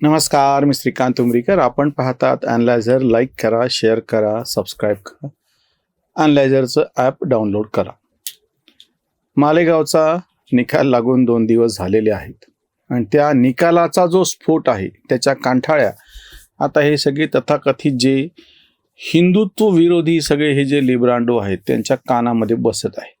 नमस्कार मी श्रीकांत उमरीकर. आपण पाहतात अनलायझर लाईक करा शेअर करा सबस्क्राईब करा. अनलायझरचं ॲप डाउनलोड करा. मालेगावचा निकाल लागून दोन दिवस झालेले आहेत. आणि त्या निकालाचा जो स्फोट आहे त्याच्या कांठाळ्या आता हे सगळे तथाकथित जे हिंदुत्व विरोधी सगळे हे जे लिब्रांडो आहेत त्यांच्या कानामध्ये बसत आहेत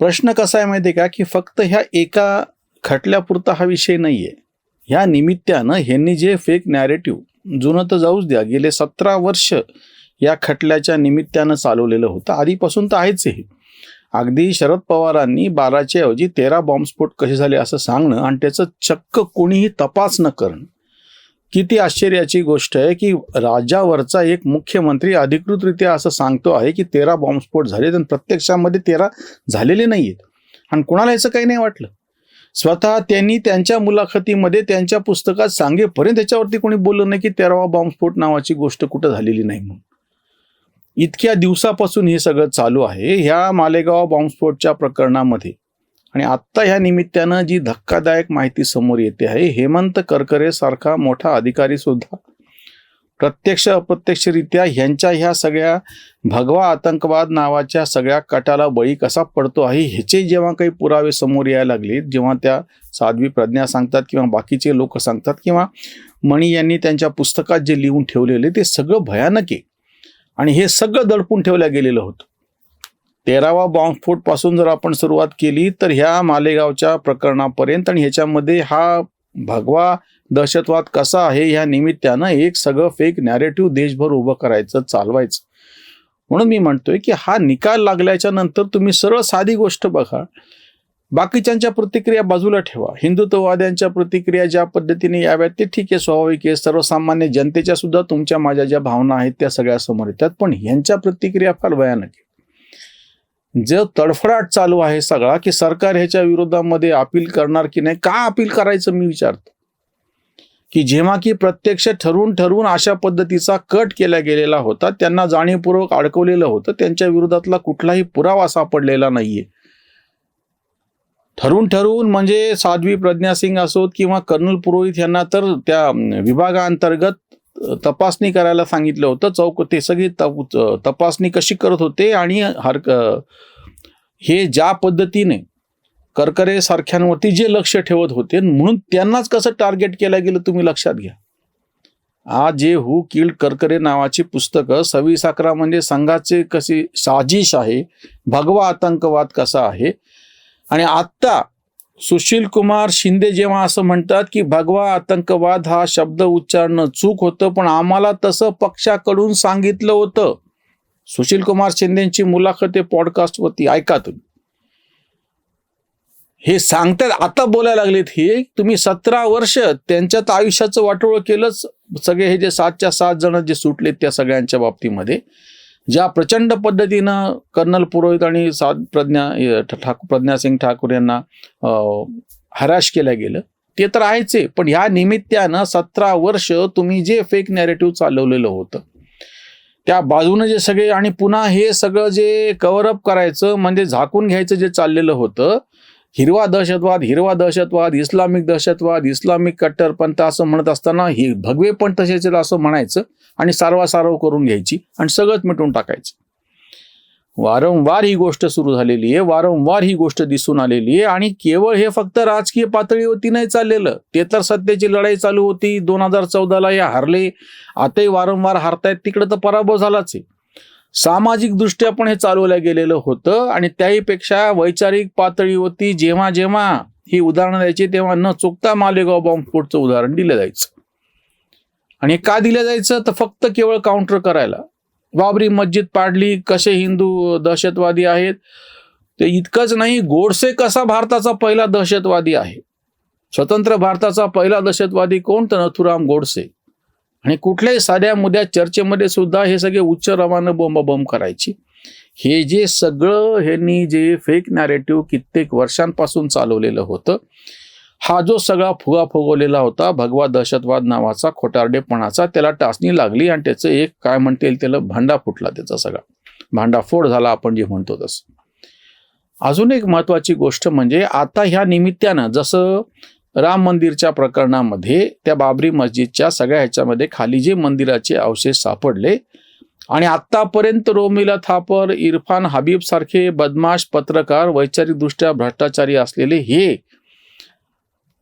प्रश्न कसा आहे माहिती आहे का? की फक्त ह्या एका खटल्यापुरता हा विषय नाही आहे ह्या निमित्तानं ह्यांनी जे फेक नॅरेटिव्ह जुनं तर जाऊच द्या गेले सतरा वर्ष या खटल्याच्या निमित्तानं चालवलेलं होतं. आधीपासून तर आहेच हे. अगदी शरद पवारांनी बाराच्या ऐवजी तेरा बॉम्बस्फोट कसे झाले असं सांगणं आणि त्याचं चक्क कोणीही तपास न करणं किती आश्चर्याची गोष्ट आहे की राज्यावरचा एक मुख्यमंत्री अधिकृतरित्या असं सांगतो आहे की तेरा बॉम्बस्फोट झाले आणि प्रत्यक्षामध्ये तेरा झालेले नाही आहेत आणि कुणाला याचं काही नाही वाटलं? स्वतः त्यांनी त्यांच्या मुलाखतीमध्ये त्यांच्या पुस्तकात सांगेपर्यंत त्याच्यावरती कोणी बोललं नाही की तेरावा बॉम्बस्फोट नावाची गोष्ट कुठं झालेली नाही म्हणून. इतक्या दिवसापासून हे सगळं चालू आहे. ह्या मालेगाव बॉम्बस्फोटच्या प्रकरणामध्ये आणि आत्ता ह्या निमित्तानं जी धक्कादायक माहिती समोर येते आहे हेमंत करकरे सारखा मोठा अधिकारी सुद्धा प्रत्यक्ष अप्रत्यक्षरित्या ह्यांच्या ह्या सगळ्या भगवा आतंकवाद नावाच्या सगळ्या कटाला बळी कसा पडतो आहे ह्याचे जेव्हा काही पुरावे समोर यायला लागले जेव्हा त्या साध्वी प्रज्ञा सांगतात किंवा बाकीचे लोक सांगतात किंवा मणी यांनी त्यांच्या पुस्तकात जे लिहून ठेवलेले ते सगळं भयानक आहे. आणि हे सगळं दडपून ठेवलं गेलेलं होतं. तेरावा बॉम्बस्फोटपासून जर आपण सुरुवात केली तर ह्या मालेगावच्या प्रकरणापर्यंत आणि ह्याच्यामध्ये हा भगवा दहशतवाद कसा आहे ह्या निमित्तानं एक सगळं फेक नॅरेटिव्ह देशभर उभं करायचं चालवायचं. म्हणून मी म्हणतोय की हा निकाल लागल्याच्या नंतर तुम्ही सरळ साधी गोष्ट बघा. बाकीच्यांच्या प्रतिक्रिया बाजूला ठेवा. हिंदुत्ववाद्यांच्या प्रतिक्रिया ज्या पद्धतीने याव्यात ते ठीक आहे स्वाभाविक आहे. सर्वसामान्य जनतेच्या सुद्धा तुमच्या माझ्या ज्या भावना आहेत त्या सगळ्या समोर येतात. पण ह्यांच्या प्रतिक्रिया फार भयानक आहे. जे तडफडाट चालू आहे सगळा की सरकार ह्याच्या विरोधामध्ये अपील करणार की नाही का अपील करायचं मी विचारतो? की जेव्हा की प्रत्यक्ष ठरवून ठरवून अशा पद्धतीचा कट केला गेलेला होता त्यांना जाणीवपूर्वक अडकवलेलं होतं त्यांच्या विरोधातला कुठलाही पुरावा सापडलेला नाहीये. ठरवून ठरवून म्हणजे साध्वी प्रज्ञा सिंग असोत किंवा कर्नल पुरोहित यांना तर त्या विभागाअंतर्गत तपासणी करायला सांगितलं होतं. चौक ते सगळी तपासणी कशी करत होते आणि हरक हे ज्या पद्धतीने करकरे सारख्यांवरती जे लक्ष ठेवत होते म्हणून त्यांनाच कसं टार्गेट केलं गेलं तुम्ही लक्षात घ्या. आज जे हु किल्ड करकरे नावाची पुस्तकं सव्वीस अकरा म्हणजे संघाचे कशी साजिश आहे भगवा आतंकवाद कसा आहे आणि आत्ता सुशील कुमार शिंदे जेव्हा असं म्हणतात की भगवा आतंकवाद हा शब्द उच्चारणं चूक होतं पण आम्हाला तसं पक्षाकडून सांगितलं होतं. सुशील कुमार शिंदेची मुलाखत हे पॉडकास्टवरती ऐका तुम्ही. हे सांगतात आता बोलायला लागलेत हे. तुम्ही सतरा वर्ष त्यांच्यात आयुष्याचं वाटोळं केलंच. सगळे हे जे सातच्या सात जण जे सुटलेत त्या सगळ्यांच्या बाबतीमध्ये. ज्या प्रचंड पद्धतीनं कर्नल पुरोहित आणि साध प्रज्ञा ठाकूर प्रज्ञासिंग ठाकूर यांना हराश केलं गेलं. ते तर आहेच आहे पण ह्या निमित्तानं सतरा वर्ष तुम्ही जे फेक नॅरेटिव्ह चालवलेलं होतं त्या बाजूनं जे सगळे आणि पुन्हा हे सगळं जे कव्हरअप करायचं म्हणजे झाकून घ्यायचं जे चाललेलं होतं हिरवा दहशतवाद हिरवा दहशतवाद इस्लामिक दहशतवाद इस्लामिक कट्टरपंथ असं म्हणत असताना ही भगवे पण तसेच असं म्हणायचं आणि सारवासारव करून घ्यायची आणि सगळंच मिटून टाकायचं. वारंवार ही गोष्ट सुरू झालेली आहे वारंवार ही गोष्ट दिसून आलेली आहे आणि केवळ हे फक्त राजकीय पातळीवरती नाही चाललेलं. ते तर सध्याची लढाई चालू होती दोन हजार चौदाला या हारले. आताही वारंवार हारतायत तिकडे तर पराभव झालाच आहे. सामाजिक दृष्ट्या पण हे चालवलं गेलेलं होतं आणि त्याहीपेक्षा वैचारिक पातळीवरती जेव्हा जेव्हा ही उदाहरणं द्यायची तेव्हा न चुकता मालेगाव बॉम्बस्फोटचं उदाहरण दिलं जायचं. आणि का दिलं जायचं? तर फक्त केवळ काउंटर करायला. बाबरी मस्जिद पाडली कसे हिंदू दहशतवादी आहेत? ते इतकंच नाही गोडसे कसा भारताचा पहिला दहशतवादी आहे? स्वतंत्र भारताचा पहिला दहशतवादी कोण? तर नथुराम गोडसे. आणि कुठल्याही साध्या मुद्या चर्चेमध्ये सुद्धा हे सगळे उच्च रवानं बोंबाबोंब करायची. हे जे सगळं ह्यांनी जे फेक नॅरेटिव्ह कित्येक वर्षांपासून चालवलेलं होतं हा जो सगळा फुगा फुगवलेला होता भगवा दहशतवाद नावाचा खोटारडेपणाचा त्याला टाचणी लागली आणि त्याचं एक काय म्हणता येईल त्याला भांडा फुटला त्याचा सगळा. भांडाफोड झाला आपण जे म्हणतो तसं. अजून एक महत्वाची गोष्ट म्हणजे आता ह्या निमित्तानं जसं राम मंदिरच्या प्रकरणामध्ये त्या बाबरी मस्जिदच्या सगळ्या ह्याच्यामध्ये खाली जे मंदिराचे अवशेष सापडले आणि आत्तापर्यंत रोमिला थापर इरफान हबीब सारखे बदमाश पत्रकार वैचारिकदृष्ट्या भ्रष्टाचारी असलेले हे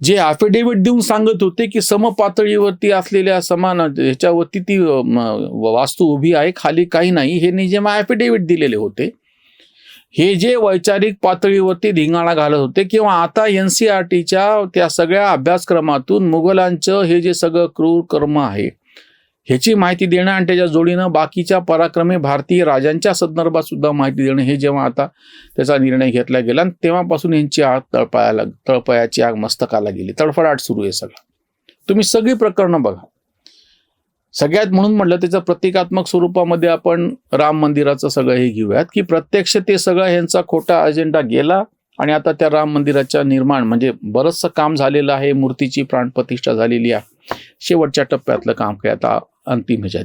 जे ॲफिडेव्हिट देऊन सांगत होते की समपातळीवरती असलेल्या समान ह्याच्यावरती ती वास्तू उभी आहे खाली काही नाही हे निजेमा जेव्हा ॲफिडेव्हिट दिलेले होते. हे जे वैचारिक पातळीवरती धिंगाणा घालत होते किंवा आता एन सी आर टीच्या त्या सगळ्या अभ्यासक्रमातून मुघलांचं हे जे सगळं क्रूर कर्म आहे ह्याची माहिती देणं आणि त्याच्या जोडीनं बाकीच्या पराक्रमी भारतीय राजांच्या संदर्भात सुद्धा माहिती देणं हे जेव्हा आता त्याचा निर्णय घेतला गेला आणि तेव्हापासून यांची आग तळपायाला तळपायाची आग मस्तकाला गेली. तडफडाट सुरू आहे सगळं. तुम्ही सगळी प्रकरणं बघा. सगळ्यात म्हणून म्हटलं त्याचं प्रतिकात्मक स्वरूपामध्ये आपण राम मंदिराचं सगळं हे घेऊयात की प्रत्यक्ष ते सगळं ह्यांचा खोटा अजेंडा गेला आणि आता त्या राम मंदिराच्या निर्माण म्हणजे बरंचसं काम झालेलं आहे मूर्तीची प्राणप्रतिष्ठा झालेली आहे. शेवटच्या टप्प्यातलं काम काय आता? अंतिम ह्याच्यात.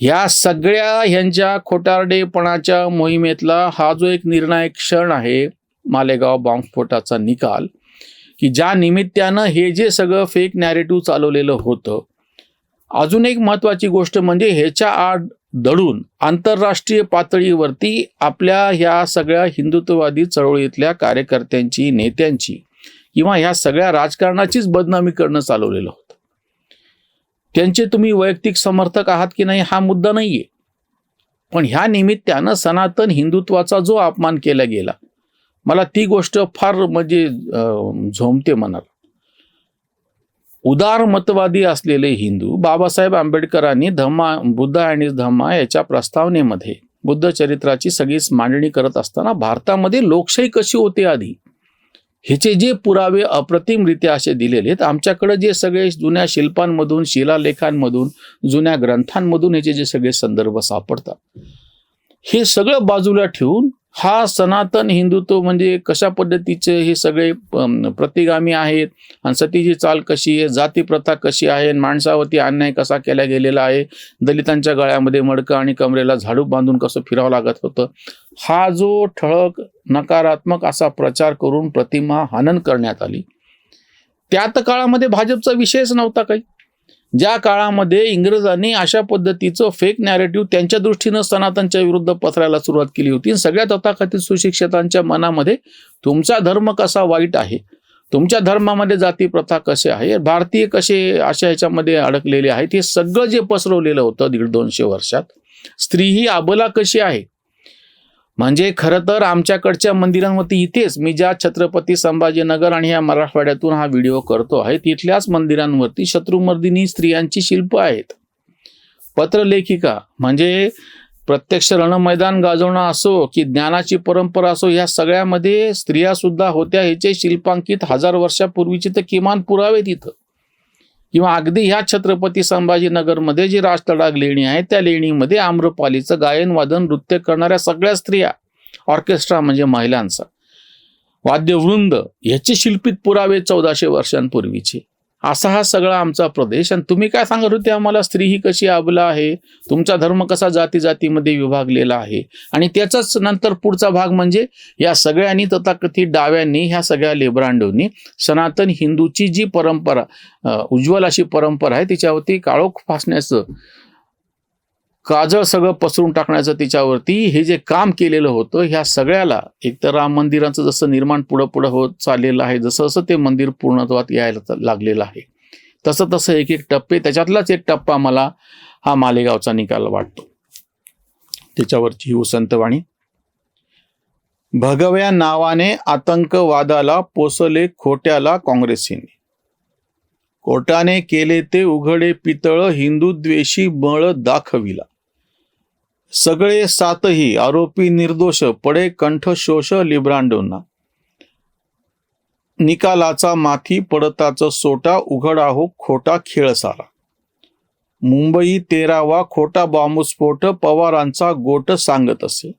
ह्या सगळ्या ह्यांच्या खोटारडेपणाच्या मोहिमेतला हा जो एक निर्णायक क्षण आहे मालेगाव बॉम्बस्फोटाचा निकाल की ज्या निमित्तानं हे जे सगळं फेक नॅरेटिव्ह चालवलेलं होतं अजून एक महत्वाची गोष्ट म्हणजे ह्याच्या आड दडून आंतरराष्ट्रीय पातळीवरती आपल्या ह्या सगळ्या हिंदुत्ववादी चळवळीतल्या कार्यकर्त्यांची नेत्यांची किंवा ह्या सगळ्या राजकारणाचीच बदनामी करणं चालवलेलं होतं. त्यांचे तुम्ही वैयक्तिक समर्थक आहात की नाही हा मुद्दा नाहीये. पण ह्या निमित्तानं सनातन हिंदुत्वाचा जो अपमान केला गेला मला ती गोष्ट फार म्हणजे झोमते मनाला. उदारमतवादी असलेले हिंदू बाबासाहेब आंबेडकरांनी धम्मा बुद्ध आणि धम्मा याच्या प्रस्तावनेमध्ये बुद्ध चरित्राची सगळीच मांडणी करत असताना भारतामध्ये लोकशाही कशी होते आधी? ह्याचे जे पुरावे अप्रतिमरित्या असे दिलेले आहेत आमच्याकडे जे सगळे जुन्या शिल्पांमधून शिलालेखांमधून जुन्या ग्रंथांमधून ह्याचे जे सगळे संदर्भ सापडतात हे सगळं बाजूला ठेवून हा सनातन हिंदुत्व म्हणजे कशा पद्धतीचे हे सगळे प्रतिगामी आहेत? आणि सतीची चाल कशी आहे? जाती प्रथा कशी आहे? आणि माणसावरती अन्याय कसा केला गेलेला आहे? दलितांच्या गळ्यामध्ये मडकं आणि कमरेला झाडू बांधून कसं फिरावं लागत होतं? हा जो ठळक नकारात्मक असा प्रचार करून प्रतिमा हनन करण्यात आली. त्यात काळामध्ये भाजपचा विषयच नव्हता काही. ज्या काळामध्ये इंग्रजांनी अशा पद्धतीचं फेक नॅरेटिव्ह त्यांच्या दृष्टीनं सनातनच्या विरुद्ध पसरायला सुरुवात केली होती. सगळ्या तथाकथित सुशिक्षितांच्या मनामध्ये तुमचा धर्म कसा वाईट आहे? तुमच्या धर्मामध्ये जाती प्रथा कसे आहे? भारतीय कसे अशा ह्याच्यामध्ये अडकलेले आहेत? हे सगळं जे पसरवलेलं होतं दीड दोनशे वर्षात स्त्री ही आबला कशी आहे? म्हणजे खरं तर आमच्याकडच्या मंदिरांवरती इथेच मी ज्या छत्रपती संभाजीनगर आणि या मराठवाड्यातून हा व्हिडिओ करतो आहे तिथल्याच मंदिरांवरती शत्रुमर्दिनी स्त्रियांची शिल्प आहेत. पत्रलेखिका म्हणजे प्रत्यक्ष रणमैदान गाजवणं असो की ज्ञानाची परंपरा असो ह्या सगळ्यामध्ये स्त्रिया सुद्धा होत्या ह्याचे शिल्पांकित हजार वर्षापूर्वीचे तर किमान पुरावे तिथं. किंवा अगदी ह्या छत्रपती संभाजीनगरमध्ये जी राजतडाग लेणी आहे त्या लेणीमध्ये आम्रपालीचं गायन वादन नृत्य करणाऱ्या सगळ्या स्त्रिया ऑर्केस्ट्रा म्हणजे महिलांचा. वाद्यवृंद ह्याचे शिल्पित पुरावे चौदाशे वर्षांपूर्वीचे. असा हा सगळा आमचा प्रदेश. आणि तुम्ही काय सांगत होते आम्हाला स्त्री ही कशी अबला आहे? तुमचा धर्म कसा जाती जातीमध्ये विभागलेला आहे? आणि त्याचाच नंतर पुढचा भाग म्हणजे या सगळ्यांनी तथाकथित डाव्यांनी ह्या सगळ्या लेबरांडोनी सनातन हिंदूची जी परंपरा उज्ज्वल अशी परंपरा आहे तिच्यावरती काळोख फासण्याचं काजळ सगळं पसरून टाकण्याचं तिच्यावरती हे जे काम केलेलं होतं ह्या सगळ्याला एकतर राम मंदिराचं जसं निर्माण पुढं पुढं होत चाललेलं आहे जसं जसं ते मंदिर पूर्णत्वात यायला लागलेलं आहे तसं तसं एक एक टप्पे त्याच्यातलाच एक टप्पा मला हा मालेगावचा निकाल वाटतो. त्याच्यावरची ही संतवाणी भगव्या नावाने आतंकवादाला पोसले खोट्याला काँग्रेसीने. कोर्टाने केले ते उघडे पितळ हिंदू द्वेषी बळ दाखविला. सगळे सातही आरोपी निर्दोष पडे कंठ शोष लिब्रांडोंना. निकालाचा माथी पडताच सोटा उघडाहो खोटा खेळ सारा. मुंबई तेरावा खोटा बॉम्बस्फोट पवारांचा गोट सांगत असे.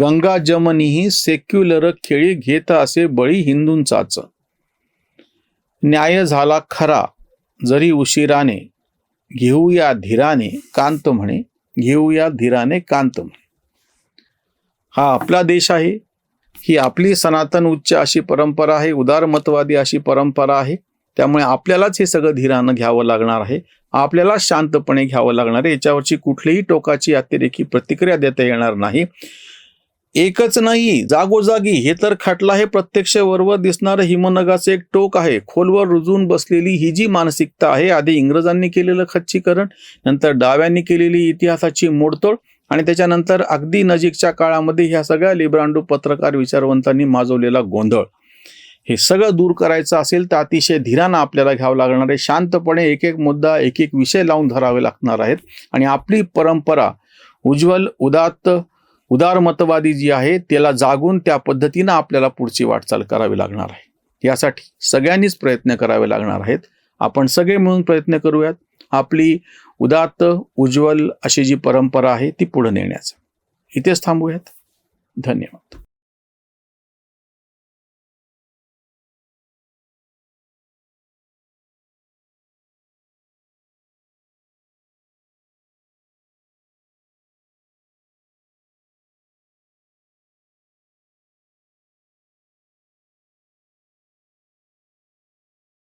गंगा जमनीही सेक्युलर खेळी घेत असे बळी हिंदूंचाच. न्याय झाला खरा जरी उशिराने घेऊया धीराने कांत म्हणे. घेऊया धीराने कांत हा आपला देश आहे. ही आपली सनातन उच्च अशी परंपरा आहे. उदारमतवादी अशी परंपरा आहे. त्यामुळे आपल्यालाच हे सगळं धीरानं घ्यावं लागणार आहे. आपल्याला शांतपणे घ्यावं लागणार आहे. याच्यावरची कुठलीही टोकाची अतिरेकी प्रतिक्रिया देता येणार नाही. एकच नाही जागोजागी. हे तर खटला हे प्रत्यक्ष वरवर दिसणारं हिमनगाचं एक टोक आहे. खोलवर रुजून बसलेली ही जी मानसिकता आहे आधी इंग्रजांनी केलेलं खच्चीकरण नंतर डाव्यांनी केलेली इतिहासाची मोडतोड आणि त्याच्यानंतर अगदी नजीकच्या काळामध्ये ह्या सगळ्या लिब्रांडो पत्रकार विचारवंतांनी माजवलेला गोंधळ. हे सगळं दूर करायचं असेल तर अतिशय धीरानं आपल्याला घ्यावं लागणार आहे. शांतपणे एक एक मुद्दा एक एक विषय लावून धरावे लागणार आहेत. आणि आपली परंपरा उज्ज्वल उदात्त उदारमतवादी जी आहे त्याला जागून त्या पद्धतीनं आपल्याला पुढची वाटचाल करावी लागणार आहे. यासाठी सगळ्यांनीच प्रयत्न करावे लागणार आहेत. आपण सगळे मिळून प्रयत्न करूयात. आपली उदात्त उज्ज्वल अशी जी परंपरा आहे ती पुढे नेण्याचा. इथेच थांबूयात. धन्यवाद.